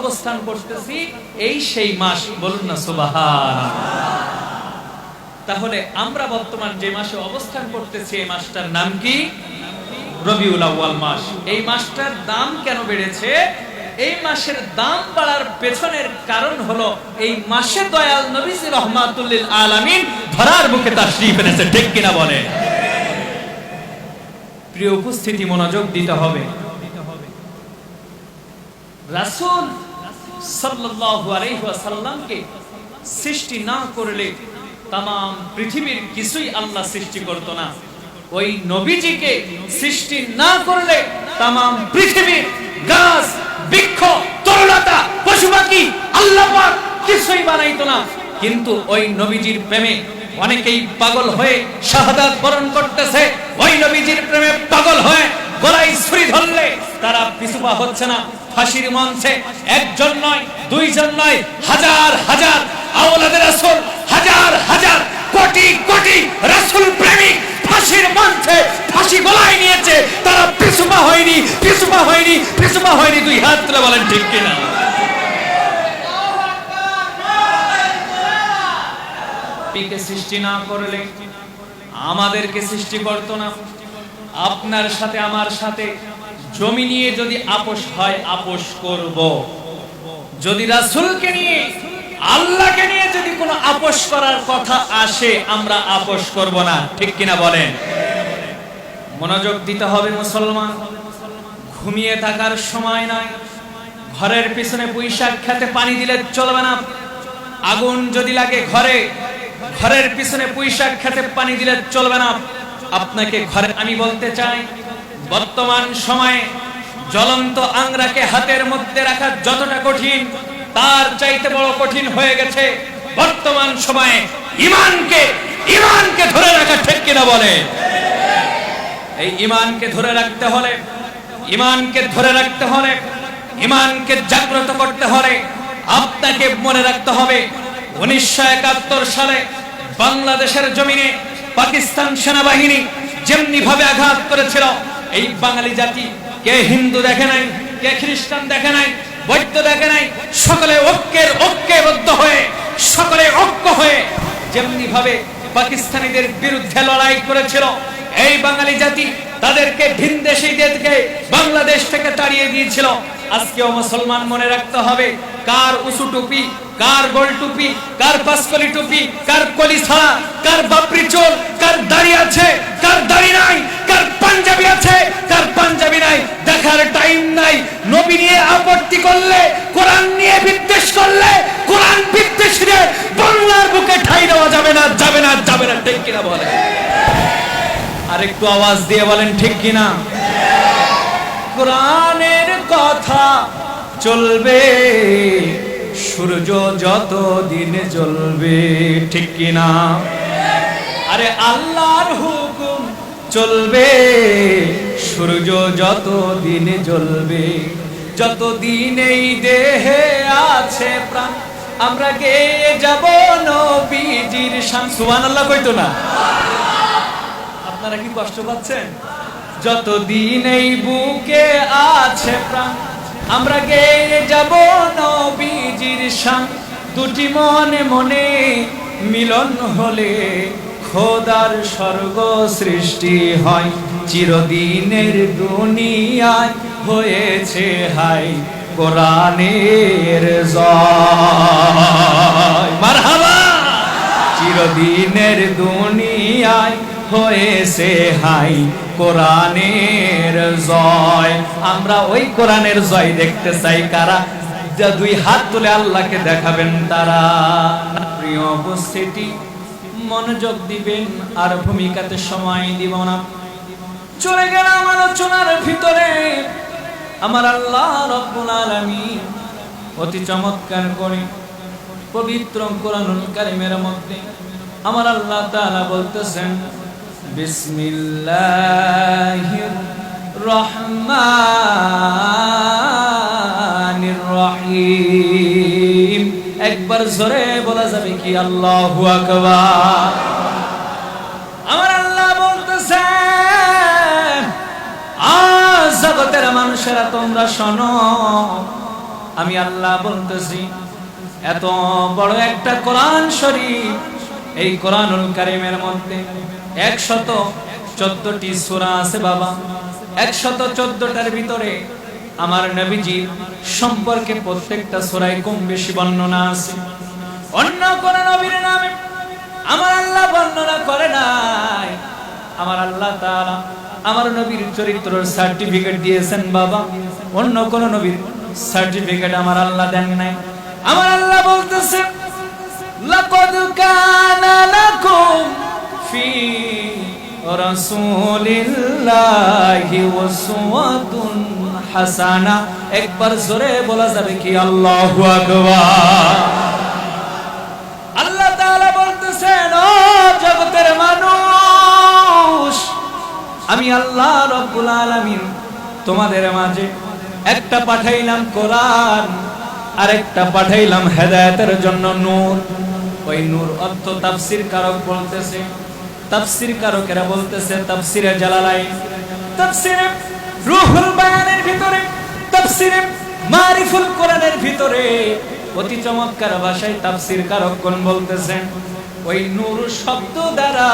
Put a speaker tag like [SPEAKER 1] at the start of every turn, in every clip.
[SPEAKER 1] অবস্থান করতেছি এই সেই মাস, বলুন না সুবাহান তাহলে আমরা বর্তমান যে মাসে অবস্থান করতেছি, এই মাসটার নাম কি? রবিউল মাস। এই মাসটার দাম কেন বেড়েছে? এই মাসের দাম বাড়ার পেছনের কারণ হলো এই মাসে দয়াল নবীজি রহমাতুল্লিল আলামিন ধরার তার শ্রী ঠিক কিনা বলে? প্রিয় উপস্থিতি, মনোযোগ দিতে হবে। রাসূল সাল্লাল্লাহু আলাইহি ওয়াসাল্লামকে সৃষ্টি না করলে তাম পৃথিবীর কিছুই আল্লাহ সৃষ্টি করত না। ওই নবীজিকে সৃষ্টি না করলে তাম পৃথিবীর গাছ, বৃক্ষ পশু পাখি আল্লাহ কিছুই বানাইতো না। কিন্তু ওই নবীজির প্রেমে অনেকেই পাগল হয়ে শাহাদাত বরণ করতেছে। ওই নবীজির প্রেমে পাগল হয়ে গলায় ছুরি ধরলে তারা পিছুপা হচ্ছে না। ফাঁসির মঞ্চে একজন নয়, দুইজন নয়, হাজার হাজার আওলাদের রাসূল, হাজার হাজার কোটি কোটি রাসূল প্রেমিক ফাঁসির মঞ্চে ফাঁসি গলায় নিয়েছে। তারা পিছুপা হয়নি পিছুপা হয়নি পিছুপা হয়নি। দুই হাত তুলে বলেন, ঠিক কিনা? নবীকে সৃষ্টি না করলে আমাদেরকে সৃষ্টি করতো না। আপনার সাথে, আমার সাথে জমি নিয়ে যদি আপোষ হয়, আপোষ করব। যদি রাসূলকে নিয়ে, আল্লাহকে নিয়ে যদি কোনো আপোষ করার কথা আসে, আমরা আপোষ করব না। ঠিক কিনা বলেন? মনোযোগ দিতে হবে মুসলমান। ঘুমিয়ে থাকার সময় নয়। ঘরের পিছনে পুঁইশাক খেতে পানি দিলে চলবে না। আগুন যদি লাগে ঘরে, ঘরের পিছনে পুঁইশাক খেতে পানি দিলে চলবে না। আপনাকে ঘরে আমি বলতে চাই বর্তমান সময়ে জ্বলন্ত আংরাকে হাতের মধ্যে রাখা যতটা কঠিন, তার চাইতে বড় কঠিন হয়ে গেছে বর্তমান সময়ে ইমানকে ইমানকে ধরে রাখা ঠিক কিনা বলে? এই ইমানকে ধরে রাখতে হলে, ইমানকে ধরে রাখতে হলে, ইমানকে জাগ্রত করতে হলে আপনাকে মনে রাখতে হবে, উনিশশো একাত্তর সালে বাংলাদেশের জমিনে পাকিস্তান সেনাবাহিনী যেমনি ভাবে আঘাত করেছিল এই বাঙালি জাতি কে হিন্দু দেখে নাই, কে খ্রিস্টান দেখে নাই বৈদ্য দেখে নাই, সকলে ঐক্যের ঐক্যবদ্ধ হয়ে, সকলে ঐক্য হয়ে যেমনি ভাবে পাকিস্তানিদের বিরুদ্ধে লড়াই করেছিল, এই বাঙালি জাতি তাদেরকে ভিন দেশীদেরকে বাংলাদেশ থেকে তাড়িয়ে দিয়েছিল। আজকেও মুসলমান মনে রাখতে হবে, কার উঁচু টুপি, কার গোল টুপি, কার পাসকলি টুপি, কার কলি ছাড়া, কার বাপরি চোল, কার দাড়ি আছে, কার দাড়ি নাই কার পাঞ্জাবি আছে, কার পাঞ্জাবি নাই, দেখার টাইম নাই। নবী নিয়ে আপত্তি করলে, কোরআন নিয়ে বিদ্বেষ করলে, কোরআন বিদ্বেষীদের বাংলার বুকে ঠাই দেওয়া যাবে না যাবে না যাবে না, ঠিক কিনা বলে আওয়াজ দিয়ে বলেন, ঠিক কিনা? কোরআনের কথা চলবে, সূর্য যত দিন জ্বলবে, ঠিক কিনা? আরে আল্লাহর হুকুম চলবে। সূর্য যত দিন জ্বলবে যত দিন এই দেহে আছে প্রাণ, আমরা গেয়ে যাব নবীজির শান সুবহানাল্লাহ কইতো না। আপনারা কি কষ্ট পাচ্ছেন? যত দিন এই বুকে আছে প্রাণ, আমরা গেয়ে যাব নবীজির শান দুটি মনে মনে মিলন হলে খোদার স্বর্গ সৃষ্টি হয়, চিরদিনের দুনিয়ায় হয়েছে হাই কোরআনের জয়। মারহাবা! চিরদিনের দুনিয়ায় হয়েছে হাই কোরআনের জয়। আমরা ওই কোরআনের জয় দেখতে চাই, কারা যা দুই হাত তুলে আল্লাহকে দেখাবেন তারা। প্রিয় উপস্থিতি মনোযোগ দিবেন আর ভূমিকাতে সময় দিব না। চলে গেলাম আলোচনার ভিতরে। আমার আল্লাহ রব্বুল আলামিন অতি চমৎকার করে পবিত্র কোরআনুল কারিমের মধ্যে আমার আল্লাহ তাআলা বলতেছেন, বিসমিল্লাহির রহমানির রহিম। একবার জোরে বলা যাবে কি আল্লাহু আমার আল্লাহ বলতেছেন আজ জগতের মানুষেরা তোমরা শোনো। আমি আল্লাহ বলতেছি, এত বড় একটা কোরআন শরীফ, এই কোরআনুল কারিমের মধ্যে একশত চোদ্দটি সূরা আছে বাবা। একশত চোদ্দটার ভিতরে আমার নবীজির সম্পর্কে প্রত্যেকটা সূরায় কম বেশি বর্ণনা আছে। অন্য কোন নবীর নামে আমার আল্লাহ বর্ণনা করে নাই। আমার আল্লাহ তাআলা আমার নবীর চরিত্রের সার্টিফিকেট দিয়েছেন বাবা। অন্য কোন নবীর সার্টিফিকেট আমার আল্লাহ দেন নাই। আমার আল্লাহ বলতেছে, লাকাদ কানা লাকুম ফি রাসূলিল্লাহি উসওয়াতুন হাসানা, একবার জোরে বলা যাবে কি আল্লাহু আল্লাহ বলতেছেন, ও জগতের মানুষ, আমি আল্লাহ রব্বুল আলামিন তোমাদের মাঝে একটা পাঠাইলাম কোরআন আর একটা পাঠাইলাম হেদায়েতের জন্য নূর। ওই নূর অর্থ তাফসীর কারক বলতেছে, তাফসীর কারকেরা বলতেছে, তাফসীরে জালালাইন, তাফসীরে রুহুল বায়ানের ভিতরে, তাফসীরে মারিফুল কোরআনের ভিতরে। অতি চমৎকার ভাষায় তাফসীর কারকগণ বলতেছেন, ওই নূর শব্দ দ্বারা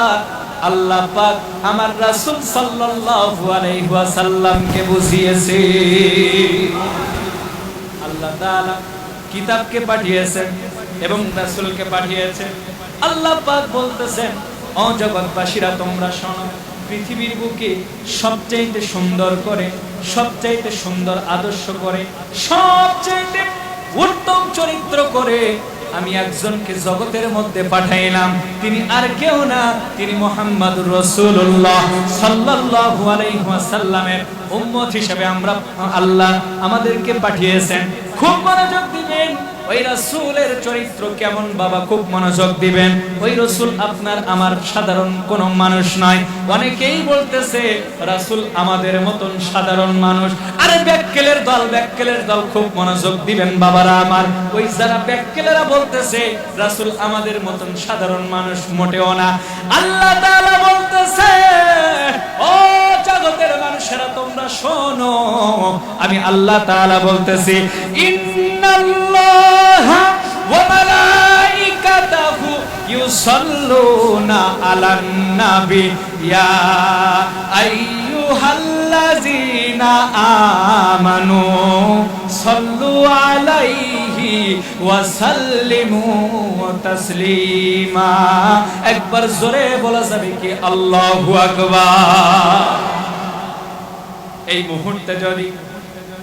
[SPEAKER 1] আল্লাহ পাক আমার রাসূল সাল্লাল্লাহু আলাইহি ওয়াসাল্লামকে বুঝিয়েছে। আল্লাহ তাআলা কিতাবকে পাঠিয়েছেন এবং রাসূলকে পাঠিয়েছেন। আল্লাহ পাক বলতেছেন, ও জগৎবাসীরা, তোমরা শোনো। পৃথিবীর বুকে সবচাইতে সুন্দর করে, সবচাইতে সুন্দর আদর্শ করে, সবচাইতে উত্তম চরিত্র করে আমি একজনকে জগতের মধ্যে পাঠাইলাম। তিনি আর কেউ না, তিনি মোহাম্মদ রসুল্লাহ সাল্লাল্লাহু আলাইহি ওয়াসাল্লামের উম্মত হিসেবে আমরা আল্লাহ আমাদেরকে পাঠিয়েছেন। খুব মনোযোগ দিবেন। ওই রাসূলের চরিত্র কেমন বাবা খুব মনোযোগ দিবেন। ওই রাসূল আপনার আমার সাধারণ কোন মানুষ নয়। অনেকেই বলতেছে, রাসূল আমাদের মতন সাধারণ মানুষ। আরে ব্যাককেলের দল ব্যাককেলের দল খুব মনোযোগ দিবেন বাবারা আমার। ওই যারা ব্যাককেলেরা বলতেছে, রাসূল আমাদের মতন সাধারণ মানুষ মোটেও না। আল্লাহ তাআলা বলতেছে, ও জগতের মানুষেরা, তোমরা শোনো। আমি আল্লাহ তাআলা বলতেছি, ইন্নাল্লাহা ওয়া মালাইকাতাহু ইউসাল্লুনা আলান নাবি। ইয়া আইয়ুহাল্লাযীনা আমানু সাল্লু আলাইহি ওয়া সাল্লিমু তাসলিমা। একবার জোরে বলা যাবে কি? আল্লাহু আকবার। এই মুহূর্তে যদি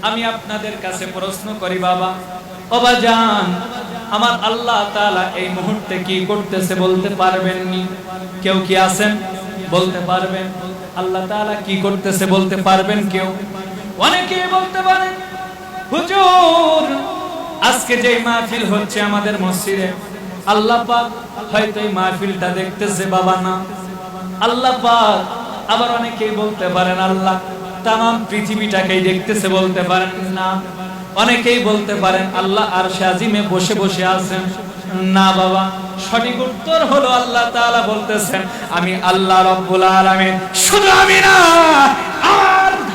[SPEAKER 1] আমি আপনাদের কাছে প্রশ্ন করি, বাবা বাবা জান, আমার আল্লাহ তাআলা এই মুহূর্তে কি করতেছে বলতে পারবেননি? কেউ কি আছেন? বলতে পারবেন। আল্লাহ তাআলা কি করতেছে বলতে পারবেন কেউ? অনেকে বলতে পারেন হুজুর, আজকে যে মাহফিল হচ্ছে আমাদের মসজিদে, আল্লাহ পাক হয়তো এই মাহফিলটা দেখতেছে, বাবা না। আল্লাহ পাক আবার অনেকেই বলতে পারেন, আল্লাহ তাম পৃথিবীটাকেই দেখতেছে বলতে পারেন না। অনেকেই বলতে পারেন, আল্লাহ আর শাজিমে বসে বসে আছেন। না বাবা, সঠিক উত্তর হলো আল্লাহ তাআলা বলতেছেন, আমি আল্লাহ রব্বুল আলামিন, শুধু আমি না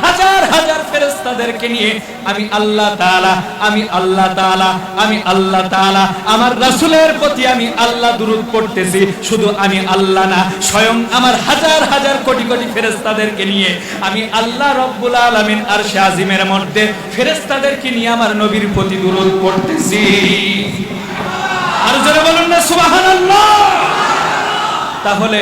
[SPEAKER 1] হাজার হাজার ফেরেশতাদেরকে নিয়ে আমি আল্লাহ তাআলা, আমি আল্লাহ তাআলা, আমি আল্লাহ তাআলা, আমার রাসূলের প্রতি আমি আল্লাহ দুরূদ পড়তেছি। শুধু আমি আল্লাহ না, স্বয়ং আমার হাজার হাজার কোটি কোটি ফেরেশতাদেরকে নিয়ে আমি আল্লাহ রব্বুল আলামিন আরশে আজিমের মধ্যে ফেরেশতাদেরকে নিয়ে আমার নবীর প্রতি দুরূদ পড়তেছি। আর যারা বলুন না, সুবহানাল্লাহ! তাহলে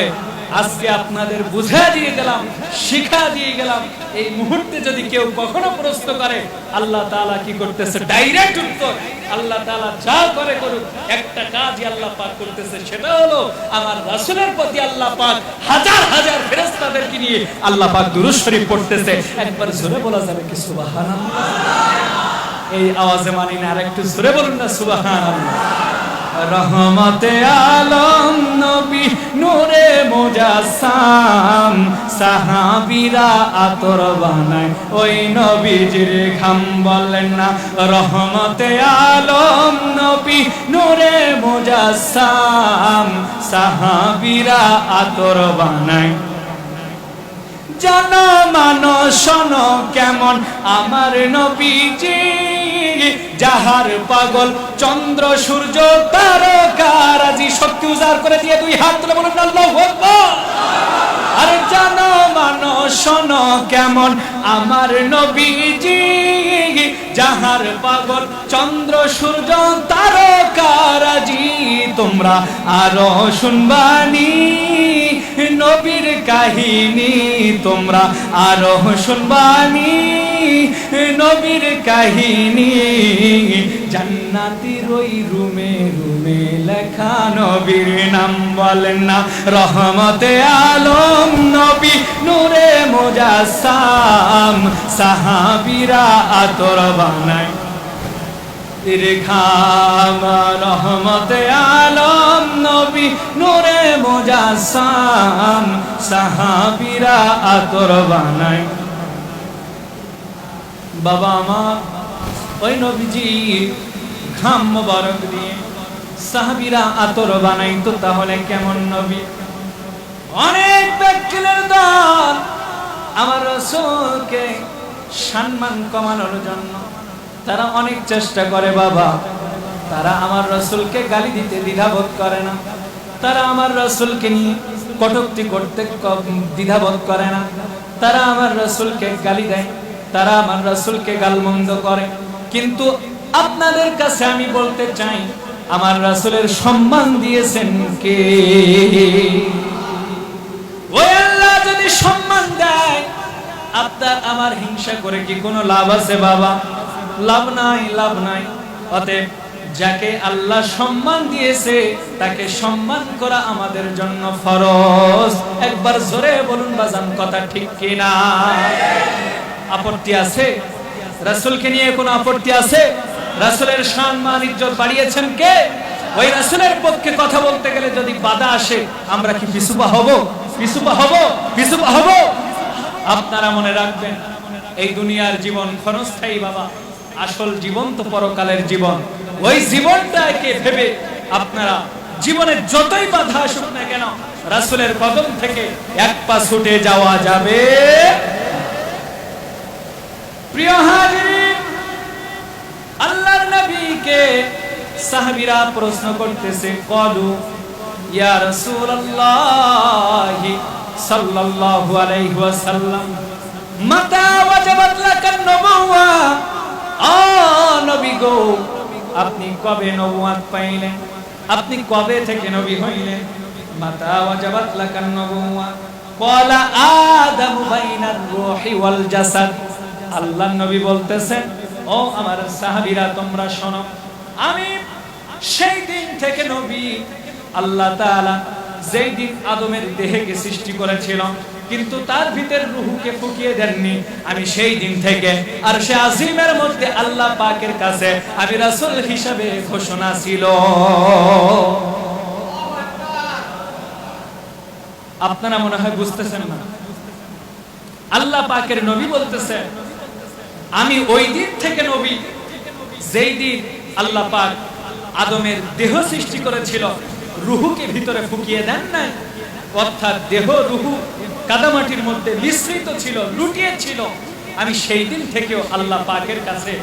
[SPEAKER 1] আজকে আপনাদের বুঝা দিয়ে গেলাম, শিখা দিয়ে গেলাম, এই মুহূর্তে যদি কেউ কখনো প্রশ্ন করে, আল্লাহ তাআলা কি করতেছে? ডাইরেক্ট উত্তর, আল্লাহ তাআলা যা করে করুক, একটা কাজই আল্লাহ পাক করতেছে, সেটা হলো আমার রাসূলের প্রতি আল্লাহ পাক হাজার হাজার ফেরেশতাদেরকে নিয়ে আল্লাহ পাক দুরূদ পড়তেছে। একবার জোরে বলা যাবে কি সুবহানাল্লাহ? এই আওয়াজে মানি না আর একটু জোরে বলুন না সুবহানাল্লাহ। রহমতে আলম নবী নূরে মুজাসসাম, সাহাবীরা আতর বানায়। ওই নবীজির ঘাম বলেন না, রহমতে আলম নবী নূরে মুজাসসাম, সাহাবীরা আতর বানায়। জানো মানো কেমন আমার নবীজি। যাহার পাগল, চন্দ্র, সূর্য তারকারাজি শক্তি উজাড় করে দিয়ে দুই হাত তুলে বলুন, আল্লাহু আকবার। আরে জানো মানো শোনো কেমন আমার নবীজি। যাহার পাগল, চন্দ্র, সূর্য তারকারাজি তোমরা আরও শুনবানি। নবীর কাহিনী তোমরা আরও শুনবানি নবীর কাহিনী। জান্নাতির ওই রুমে রুমে লেখা নবীর নাম বলেন না, রহমতে আলম নবী, নূরে মোজাসাম সাহাবিরা আতর বানায়। রেখাম রহমতে আলম নবী নূরে মোজাসাম সাহাবিরা আতর বানাই বাবা আমার ওই নবীজি ঘাম মোবারক দিয়ে সাহাবিরা আতর বানাইতো তাহলে কেমন নবী? অনেক ব্যক্তির দল আমার রসুলকে সম্মান কমানোর জন্য তারা অনেক চেষ্টা করে বাবা। তারা আমার রসুলকে গালি দিতে দ্বিধাবোধ করে না। তারা আমার রসুলকে নিয়ে কটুক্তি করতে দ্বিধাবোধ করে না। তারা আমার রসুলকে গালি দেয়। তারা আমার রসুলকে গালমন্দ করে। কিন্তু আপনাদের কাছে আমি বলতে চাই, আমার রসুলের সম্মান দিয়েছেন কে? আল্লাহ, যদি সম্মান দেয়, আপনার আমার হিংসা করে কি কোনো লাভ আছে বাবা? লাভ নাই লাভ নাই। অতএব যাকে আল্লাহ সম্মান দিয়েছে, তাকে সম্মান করা আমাদের জন্য ফরজ। একবার জোরে বলুন বাজান, কথা ঠিক কিনা? আপত্তি আছে? রাসূলকে নিয়ে কোনো আপত্তি আছে? রাসূলের সম্মান ইজ্জত বাড়িয়েছেন কে? ওই রাসূলের পক্ষে কথা বলতে গেলে যদি বাধা আসে, আমরা কি পিছুপা হব? পিছুপা হব? পিছুপা হব? আপনারা মনে রাখবেন, এই দুনিয়ার জীবন ক্ষণস্থায়ী বাবা। আসল জীবন তো পরকালের জীবন। ওই জীবনটাকে ভেবে আপনারা জীবনের যতই বাধা আসুক না কেন, রাসূলের কদম থেকে এক পা ছুটে যাওয়া যাবে। প্রিয় হাজিরিন, আল্লাহর নবীকে সাহাবীরা প্রশ্ন করতেছে, কলু, ইয়া রাসূলুল্লাহ সাল্লাল্লাহু আলাইহি ওয়াসাল্লাম, মাতা ওয়াজাবাত লাকান নবী গো, আপনি কবে নবুয়াত পাইলেন? আপনি কবে থেকে নবী হইলেন? মাতা ওয়াজাবাত লাকান নবুওয়া। ক্বালা আদামু বাইনার রূহি ওয়াল জাসাদ। আল্লাহ নবী বলতেছেন, ও আমার সাহাবীরা, তোমরা শোনো, আমি সেই দিন থেকে নবী। আল্লাহ তাআলা যেই দিন আদমের দেহকে সৃষ্টি করেছিল কিন্তু তার ভিতর রুহুকে ফুকিয়ে দেননি। আমি সেই দিন থেকে আর সে আজিমের মধ্যে আল্লাহ পাকের কাছে আমি রাসূল হিসাবে ঘোষণা ছিল। আপনারা মনে হয় বুঝতেছেন না? আল্লাহ পাকের নবী বলতেছে, আমি ওই দিন থেকে নবী, যেই দিন আল্লাহ পাক আদমের দেহ সৃষ্টি করেছিল, রুহুকে ভিতরে ফুকিয়ে দেন নাই অর্থাৎ দেহ রুহু কাদামাটির মধ্যে মিশ্রিত ছিল, লুটিয়ে ছিল। আমি সেই দিন থেকেও আল্লাহ পাকের কাছে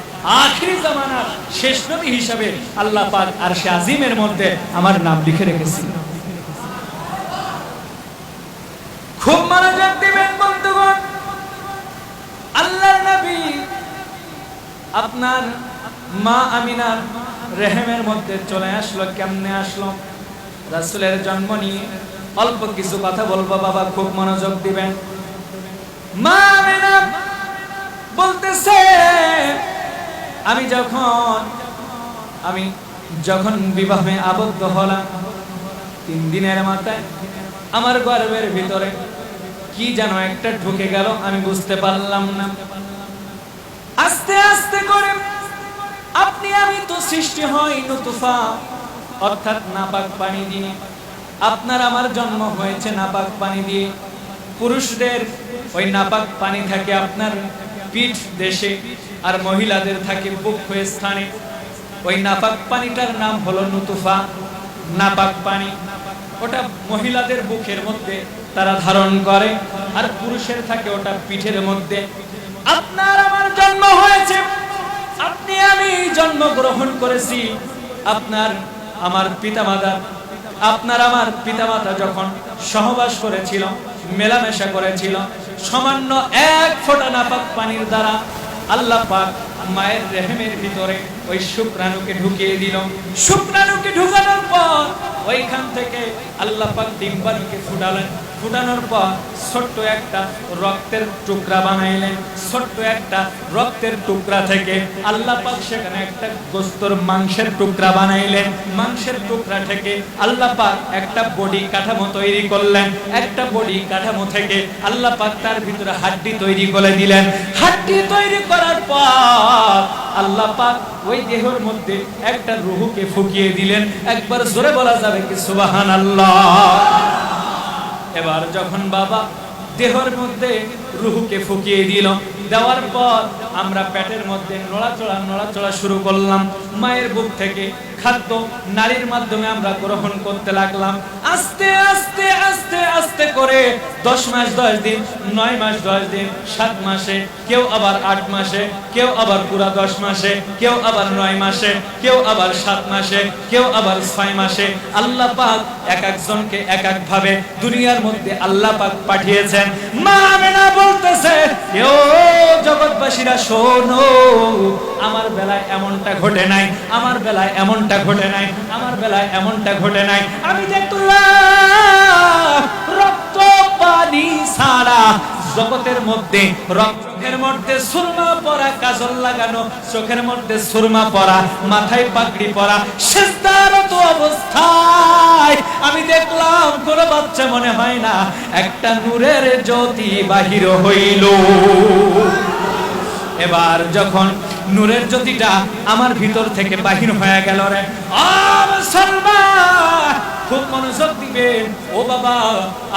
[SPEAKER 1] আখিরি জামানার শেষ নবী হিসাবে আল্লাহ পাক আর সে আজিমের মধ্যে আমার নাম লিখে রেখেছিল। খুব মনোযোগ দিবেন বন্ধুগণ, আল্লাহর নবী আপনার মা আমিনার রেহেমের মধ্যে চলে আসলো, কেমনে আসলো? রাসূলের জন্ম নিয়ে অল্প কিছু কথা বলব, বাবা, খুব মনোযোগ দিবেন। মা বলতেছে, আমি যখন আমি যখন বিবাহে আবদ্ধ হলাম, তিন দিনের মাথায় আমার গর্বের ভিতরে কি যেন একটা ঢুকে গেল, আমি বুঝতে পারলাম না। আস্তে আস্তে করে আপনি, আমি তো সৃষ্টি হয় নতুফা, অর্থাৎ নাপাক পানি দিয়ে। আপনার আমার জন্ম হয়েছে নাপাক পানি দিয়ে। পুরুষদের ওই নাপাক পানি থাকে আপনার পিঠ দেশে, আর মহিলাদের থাকে বুক হয়ে স্থানে। ওই নাপাক পানিটার নাম হলো নুতুফা, নাপাক পানি। ওটা মহিলাদের বুকের মধ্যে তারা ধারণ করে, আর পুরুষের থাকে ওটা পিঠের মধ্যে। আপনার আমার জন্ম হয়েছে, আপনি আমি জন্মগ্রহণ করেছি। আপনার আমার পিতামাতা আপনার আমার পিতা মাতা যখন সহবাস করেছিল, মেলামেশা করেছিল, সামান্য এক ফোঁটা নাপাক পানির দ্বারা আল্লাহ পাক মায়ের রেহেমের ভিতরে ওই শুক্রাণুকে ঢুকিয়ে দিল। শুক্রাণুকে ঢুকানোর পর ওইখান থেকে আল্লাহ পাক ডিম্বাণুকে ফুটালেন। ফুটানোর পর ছোট্ট একটা রক্তের টুকরা বানাইলেন। ছোট্ট একটা রক্তের টুকরা থেকে আল্লাহ পাক সেখানে একটা গোস্তর মাংসের টুকরা বানাইলেন। মাংসের টুকরা থেকে আল্লাহ পাক একটা বডি কাঠামো তৈরি করলেন। একটা বডি কাঠামো থেকে আল্লাহ পাক তার ভিতরে হাড্ডি তৈরি করে দিলেন। হাড্ডি তৈরি করার পর আল্লাহ পাক ওই দেহের মধ্যে একটা রুহুকে ফুকিয়ে দিলেন। একবার জোরে বলা যাবে কি সুবাহান এবার যখন বাবা দেহর মধ্যে রুহুকে ফুকিয়ে দিল, দেওয়ার পর আমরা পেটের মধ্যে নড়াচড়া নড়াচড়া শুরু করলাম। মায়ের বুক থেকে খাদ্য নারীর মাধ্যমে আমরা গ্রহণ করতে লাগলাম। আস্তে আস্তে আস্তে আস্তে করে দশ মাস, দশ দিন, নয় মাস, দশ দিন, সাত মাসে, কেউ আবার আট মাসে, কেউ আবার পুরা দশ মাসে, কেউ আবার নয় মাসে, কেউ আবার সাত মাসে, কেউ আবার ছয় মাসে। আল্লাহ পাক এক একজনকে এক এক ভাবে দুনিয়ার মধ্যে আল্লাহ পাক পাঠিয়েছেন। মা আমেনা বলতেছে ও জগৎবাসীরা শোনো, আমার বেলায় এমনটা ঘটে নাই, আমার বেলায় এমনটা ঘটে নাই, আমার বেলায় এমনটা ঘটে নাই। আমি রক্ত পানি সারা জগতের মধ্যে, রক্তের মধ্যে সুরমা পরা, কাজল লাগানো, চোখের মধ্যে সুরমা পরা, মাথায় পাগড়ি পরা শেষদারত অবস্থায় আমি দেখলাম কোন বাচ্চা মনে হয় না, একটা নূরের জ্যোতি বাহির হইল। এবার যখন নূরের জ্যোতিটা আমার ভিতর থেকে বাহির হয়ে গেল রে খুব মনোযোগ দিবেন। ও বাবা,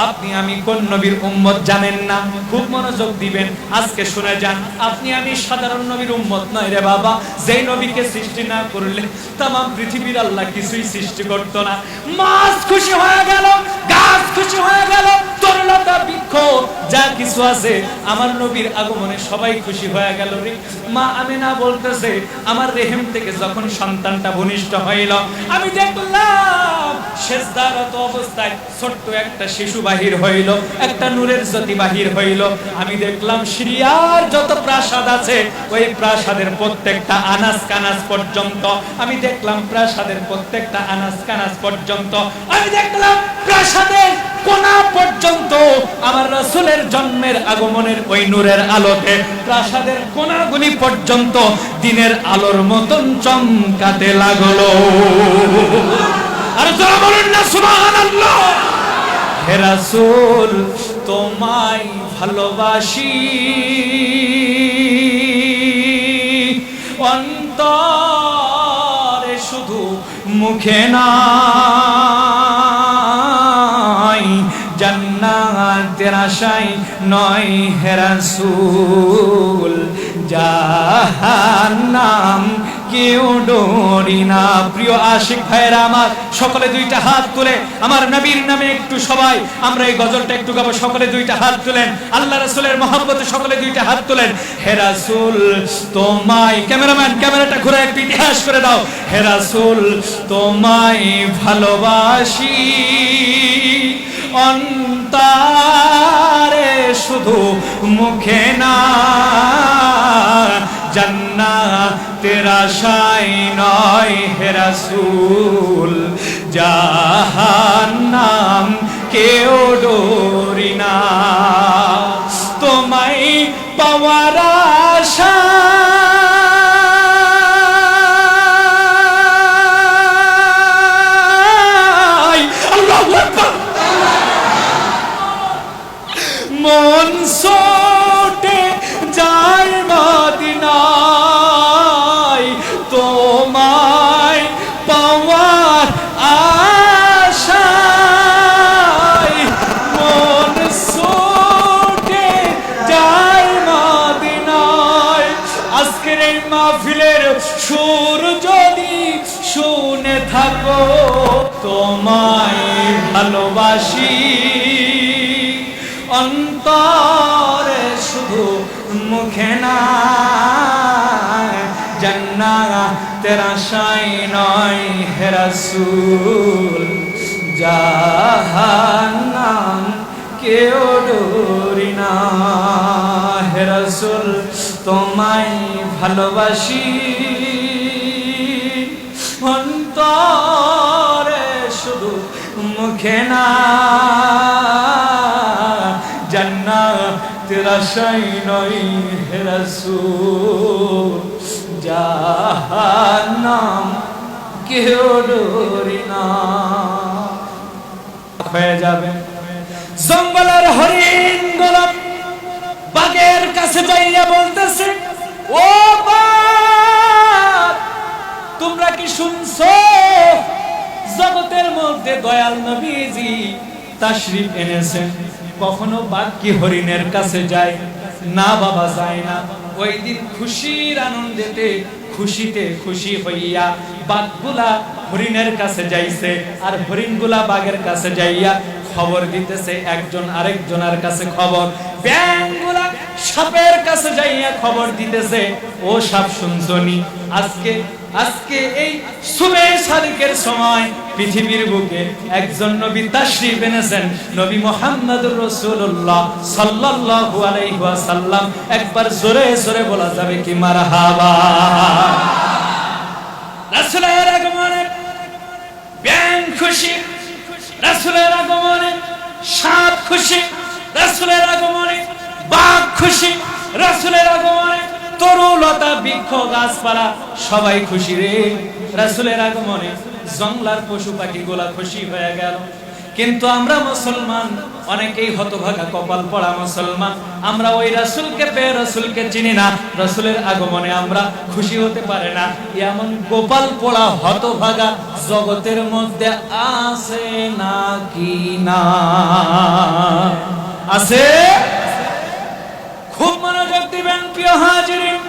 [SPEAKER 1] আপনি আমি কোন নবীর উম্মত জানেন না? খুব মনোযোগ দিবেন। আজকে শুনে যান, আপনি আমি সাধারণ নবীর উম্মত নয় রে বাবা। যেই নবীকে সৃষ্টি না করলে তাম পৃথিবীর আল্লাহ কিছুই সৃষ্টি করতো না। মাছ খুশি হয়ে গেল, গাছ খুশি হয়ে গেল যা কিছু আছে, আমার নবীর আগমনে সবাই খুশি হয়ে গেল রে। মা বলতেছে, আমার রেহেম থেকে যখন সন্তানটা হইল, আমি দেখলাম অবস্থায় ছোট্ট একটা শিশু বাহির হইল, একটা নূরের জ্যোতি বাহির হইল। আমি দেখলাম, সিরিয়ার যত প্রাসাদ আছে, ওই প্রাসাদের প্রত্যেকটা পর্যন্ত, আমি দেখলাম প্রাসাদের প্রত্যেকটা পর্যন্ত, আমি দেখলাম প্রাসাদের কোনা পর্যন্ত আমার রাসূলের জন্মের আগমনের ওই নূরের আলোতে, প্রাসাদের কোনাগুলি পর্যন্ত দিনের আলোর মতন চমকাতে লাগল। আর যারা বলেন না, সুবহানাল্লাহ! হে রাসূল, তোমায় ভালোবাসি। অন্তরে শুধু মুখে নাই জান্নাতের আশাই নয় হে রাসূল, জাহান্নাম কেউ ডরি না। প্রিয় আশিক ভাইয়েরা, আমার সকলে দুইটা হাত তুলে, আমার নবীর নামে একটু সবাই, আমরা এই গজলটা একটু গাবো, সকলে দুইটা হাত তুলেন। আল্লাহ রাসূলের মহব্বতে সকলে দুইটা হাত তুলেন। হে রাসূল, তোমায় ক্যামেরাম্যান, ক্যামেরাটা ঘুরে একটু ইতিহাস করে দাও। হে রাসূল, তোমায় ভালোবাসি। অন্তরে শুধু মুখে না, জান্নাতের সাই নয় হেরাসুল জাহান্নাম কেউ ডরি না। তোমায় পাওয়ার আশা মন সোটে জান্নাতের আশায় নয় হে রাসূল জাহান্নাম কেউ ডরি না হে রাসূল তোমায় ভালোবাসি অন্তরে শুধু মুখে না জান্নাতের আশায় নয় হে রাসূল জাহান্নাম, কেউ ডরি না। হয়ে যাবে। জঙ্গলের হরিণ গোলাপ বাঘের কাছে যাইয়া বলতেছে, ও তোমরা কি শুনছো? জগতের মধ্যে দয়াল নবীজি তাশরিফ এনেছেন। কখনো বাঘ কি হরিণের কাছে যায়? না বাবা, যায় না। ওই দিন খুশির আনন্দেতে খুশিতে খুশি হইয়া বাঘগুলা হরিণের কাছে যাইছে আর হরিণগুলা বাঘের কাছে যাইয়া খবর দিতেছে একজন আরেকজনের কাছে খবর। ব্যাংগুলা সাপের কাছে যাইয়া খবর দিতেছে, ও সাপ শুনছনি আজকে আজকে এই সুবে সাদিকের সময় পৃথিবীর বুকে একজন নবী তাশরিফ এনেছেন। নবী মুহাম্মদুর রাসূলুল্লাহ সাল্লাল্লাহু আলাইহি ওয়াসাল্লাম। একবার জোরে জোরে বলা যাবে কি মারহাবা। রাসূলের আগমনে ব্যাং খুশি, রাসূলের আগমনে সাপ খুশি, রাসূলের আগমনে বাঘ খুশি, রাসূলের আগমনে তরুলতা বৃক্ষ, গাছপালা, সবাই খুশি রে। রাসূলের আগমনে জংলার পশু পাখি গোলা খুশি হয়ে গেল। কিন্তু আমরা মুসলমান, অনেকেই হতভাগা, কপাল পড়া মুসলমান। আমরা ওই রাসূলকে পেয়ে রাসূলকে চিনি না। রাসূলের আগমনে আমরা খুশি হতে পারে না। এমন গোপাল পড়া হতভাগা জগতের মধ্যে আছে নাকি না? আছে? খুব দিবেন your heart in